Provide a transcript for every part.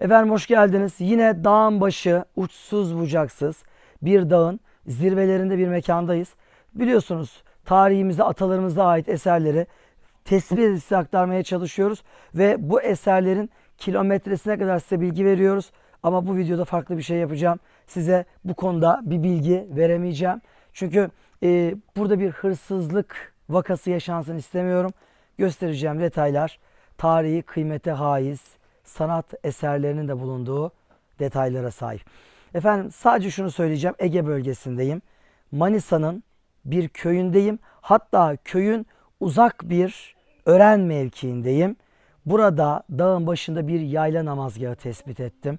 Efendim hoş geldiniz. Yine dağın başı uçsuz bucaksız bir dağın zirvelerinde bir mekandayız. Biliyorsunuz tarihimize atalarımıza ait eserleri edip size aktarmaya çalışıyoruz. Ve bu eserlerin kilometresine kadar size bilgi veriyoruz. Ama bu videoda farklı bir şey yapacağım. Size bu konuda bir bilgi veremeyeceğim. Çünkü e, burada bir hırsızlık vakası yaşansın istemiyorum. Göstereceğim detaylar tarihi kıymete haiz sanat eserlerinin de bulunduğu detaylara sahip. Efendim sadece şunu söyleyeceğim. Ege bölgesindeyim. Manisa'nın bir köyündeyim. Hatta köyün uzak bir ören mevkiindeyim. Burada dağın başında bir yayla namazgahı tespit ettim.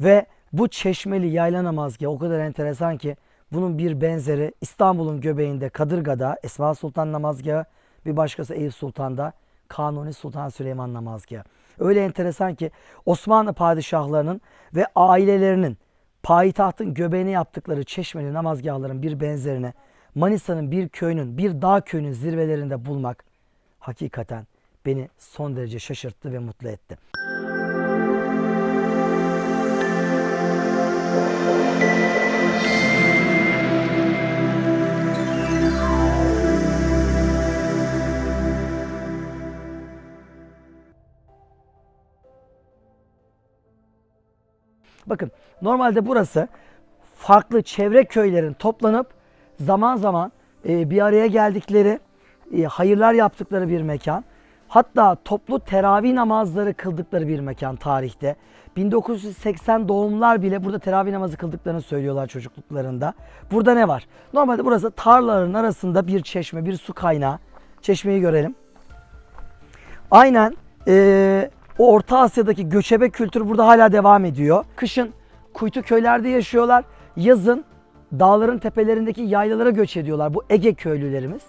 Ve bu çeşmeli yayla namazgahı o kadar enteresan ki bunun bir benzeri İstanbul'un göbeğinde Kadırga'da Esma Sultan namazgahı bir başkası Eyüp Sultan'da Kanuni Sultan Süleyman namazgahı. Öyle enteresan ki Osmanlı padişahlarının ve ailelerinin payitahtın göbeğine yaptıkları çeşmeli namazgahların bir benzerini Manisa'nın bir köyünün, bir dağ köyünün zirvelerinde bulmak hakikaten beni son derece şaşırttı ve mutlu etti. Bakın normalde burası farklı çevre köylerin toplanıp zaman zaman e, bir araya geldikleri, e, hayırlar yaptıkları bir mekan. Hatta toplu teravih namazları kıldıkları bir mekan tarihte. 1980 doğumlar bile burada teravih namazı kıldıklarını söylüyorlar çocukluklarında. Burada ne var? Normalde burası tarlaların arasında bir çeşme, bir su kaynağı. Çeşmeyi görelim. Aynen eee, o Orta Asya'daki göçebe kültür burada hala devam ediyor. Kışın kuytu köylerde yaşıyorlar. Yazın dağların tepelerindeki yaylalara göç ediyorlar. Bu Ege köylülerimiz.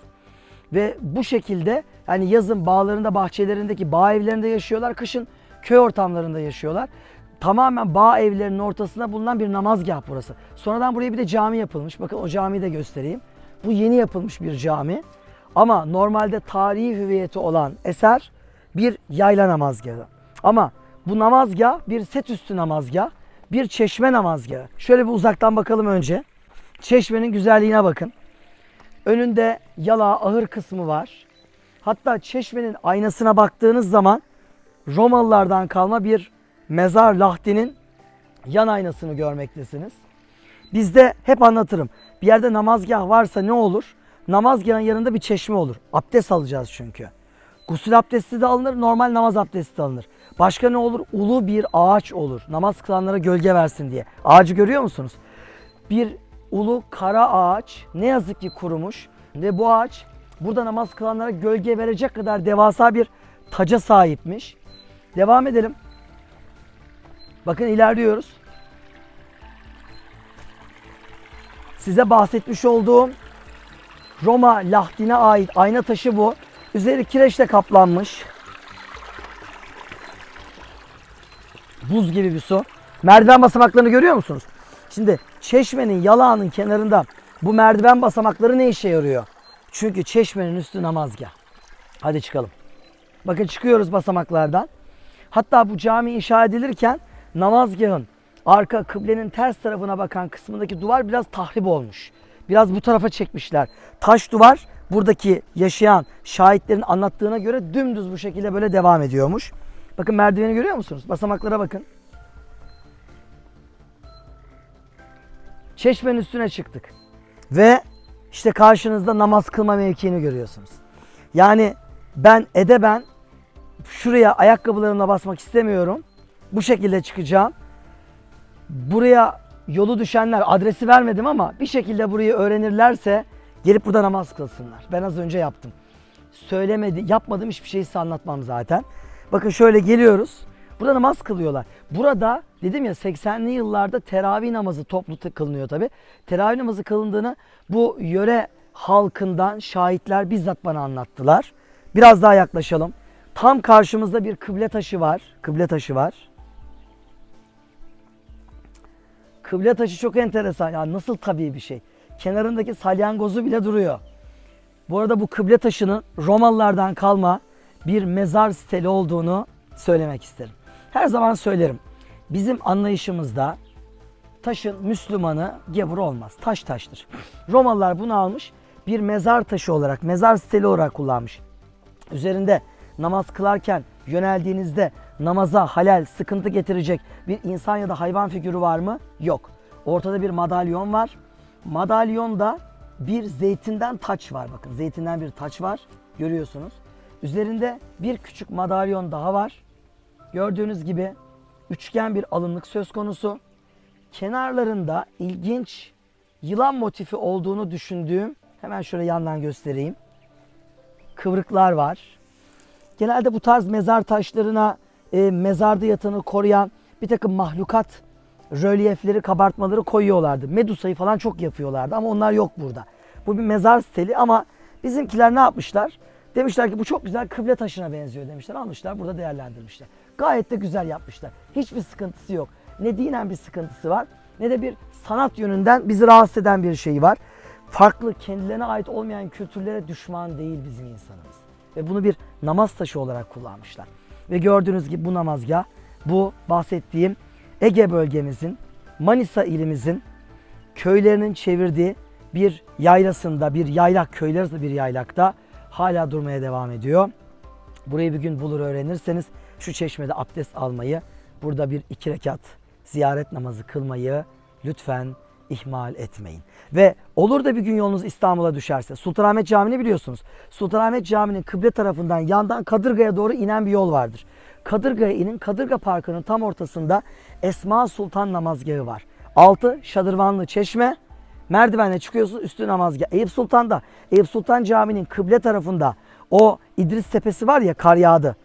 Ve bu şekilde yani yazın bağlarında, bahçelerindeki bağ evlerinde yaşıyorlar. Kışın köy ortamlarında yaşıyorlar. Tamamen bağ evlerinin ortasında bulunan bir namazgah burası. Sonradan buraya bir de cami yapılmış. Bakın o camiyi de göstereyim. Bu yeni yapılmış bir cami. Ama normalde tarihi hüviyeti olan eser bir yayla namazgahı. Ama bu namazgah bir set üstü namazgah, bir çeşme namazgahı. Şöyle bir uzaktan bakalım önce. Çeşmenin güzelliğine bakın. Önünde yala ahır kısmı var. Hatta çeşmenin aynasına baktığınız zaman Romalılardan kalma bir mezar lahdinin yan aynasını görmektesiniz. Bizde hep anlatırım. Bir yerde namazgah varsa ne olur? Namazgahın yanında bir çeşme olur. Abdest alacağız çünkü. Gusül abdesti de alınır, normal namaz abdesti de alınır. Başka ne olur? Ulu bir ağaç olur. Namaz kılanlara gölge versin diye. Ağacı görüyor musunuz? Bir ulu kara ağaç ne yazık ki kurumuş ve bu ağaç burada namaz kılanlara gölge verecek kadar devasa bir taca sahipmiş. Devam edelim. Bakın ilerliyoruz. Size bahsetmiş olduğum Roma lahdine ait ayna taşı bu. Üzeri kireçle kaplanmış. Buz gibi bir su. Merdiven basamaklarını görüyor musunuz? Şimdi çeşmenin yalağının kenarında bu merdiven basamakları ne işe yarıyor? Çünkü çeşmenin üstü namazgah. Hadi çıkalım. Bakın çıkıyoruz basamaklardan. Hatta bu cami inşa edilirken namazgahın arka kıblenin ters tarafına bakan kısmındaki duvar biraz tahrip olmuş. Biraz bu tarafa çekmişler. Taş duvar buradaki yaşayan şahitlerin anlattığına göre dümdüz bu şekilde böyle devam ediyormuş. Bakın merdiveni görüyor musunuz? Basamaklara bakın. Çeşmenin üstüne çıktık. Ve işte karşınızda namaz kılma mevkiini görüyorsunuz. Yani ben edeben şuraya ayakkabılarımla basmak istemiyorum. Bu şekilde çıkacağım. Buraya yolu düşenler adresi vermedim ama bir şekilde burayı öğrenirlerse gelip burada namaz kılsınlar. Ben az önce yaptım. Söylemedi, yapmadığım hiçbir şeyi size anlatmam zaten. Bakın şöyle geliyoruz. Burada namaz kılıyorlar. Burada dedim ya 80'li yıllarda teravih namazı toplu kılınıyor tabi. Teravih namazı kılındığını bu yöre halkından şahitler bizzat bana anlattılar. Biraz daha yaklaşalım. Tam karşımızda bir kıble taşı var. Kıble taşı var. Kıble taşı çok enteresan. Ya nasıl tabii bir şey. Kenarındaki salyangozu bile duruyor. Bu arada bu kıble taşının Romalılardan kalma bir mezar steli olduğunu söylemek isterim. Her zaman söylerim. bizim anlayışımızda taşın Müslümanı gebur olmaz. Taş taştır. Romalılar bunu almış bir mezar taşı olarak, mezar steli olarak kullanmış. Üzerinde namaz kılarken yöneldiğinizde namaza halel, sıkıntı getirecek bir insan ya da hayvan figürü var mı? Yok. Ortada bir madalyon var. Madalyonda bir zeytinden taç var. Bakın zeytinden bir taç var. Görüyorsunuz. Üzerinde bir küçük madalyon daha var. Gördüğünüz gibi üçgen bir alınlık söz konusu. Kenarlarında ilginç yılan motifi olduğunu düşündüğüm hemen şöyle yandan göstereyim. Kıvrıklar var. Genelde bu tarz mezar taşlarına e, mezarda yatanı koruyan bir takım mahlukat rölyefleri, kabartmaları koyuyorlardı. Medusa'yı falan çok yapıyorlardı ama onlar yok burada. Bu bir mezar stili ama bizimkiler ne yapmışlar? Demişler ki bu çok güzel kıble taşına benziyor demişler. Almışlar burada değerlendirmişler. Gayet de güzel yapmışlar. Hiçbir sıkıntısı yok. Ne dinen bir sıkıntısı var ne de bir sanat yönünden bizi rahatsız eden bir şey var. Farklı kendilerine ait olmayan kültürlere düşman değil bizim insanımız. Ve bunu bir namaz taşı olarak kullanmışlar. Ve gördüğünüz gibi bu namazgah bu bahsettiğim Ege bölgemizin Manisa ilimizin köylerinin çevirdiği bir yaylasında, bir yaylak, köyler bir yaylakta hala durmaya devam ediyor. Burayı bir gün bulur öğrenirseniz şu çeşmede abdest almayı, burada bir iki rekat ziyaret namazı kılmayı lütfen ihmal etmeyin. Ve olur da bir gün yolunuz İstanbul'a düşerse Sultanahmet Camii'ni biliyorsunuz. Sultanahmet Camii'nin kıble tarafından yandan Kadırga'ya doğru inen bir yol vardır. Kadırga'ya inin Kadırga Parkı'nın tam ortasında Esma Sultan namazgahı var. Altı şadırvanlı çeşme, merdivenle çıkıyorsunuz üstü namazgah. Eyüp Sultan'da, Eyüp Sultan Camii'nin kıble tarafında o İdris Tepesi var ya kar yağdı.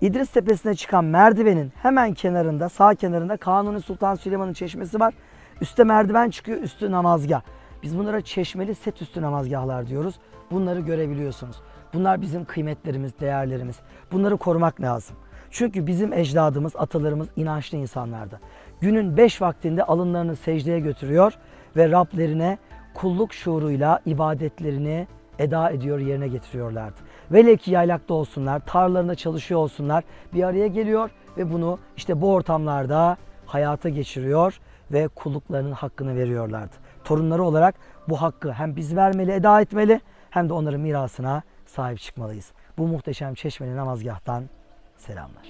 İdris Tepesi'ne çıkan merdivenin hemen kenarında, sağ kenarında Kanuni Sultan Süleyman'ın çeşmesi var. Üste merdiven çıkıyor, üstü namazgah. Biz bunlara çeşmeli set üstü namazgahlar diyoruz. Bunları görebiliyorsunuz. Bunlar bizim kıymetlerimiz, değerlerimiz. Bunları korumak lazım. Çünkü bizim ecdadımız, atalarımız inançlı insanlardı. Günün beş vaktinde alınlarını secdeye götürüyor ve Rablerine kulluk şuuruyla ibadetlerini eda ediyor, yerine getiriyorlardı. Velev ki yaylakta olsunlar, tarlalarında çalışıyor olsunlar bir araya geliyor ve bunu işte bu ortamlarda hayata geçiriyor ve kulluklarının hakkını veriyorlardı. Torunları olarak bu hakkı hem biz vermeli, eda etmeli hem de onların mirasına sahip çıkmalıyız. Bu muhteşem çeşmeli namazgahtan Selamlar.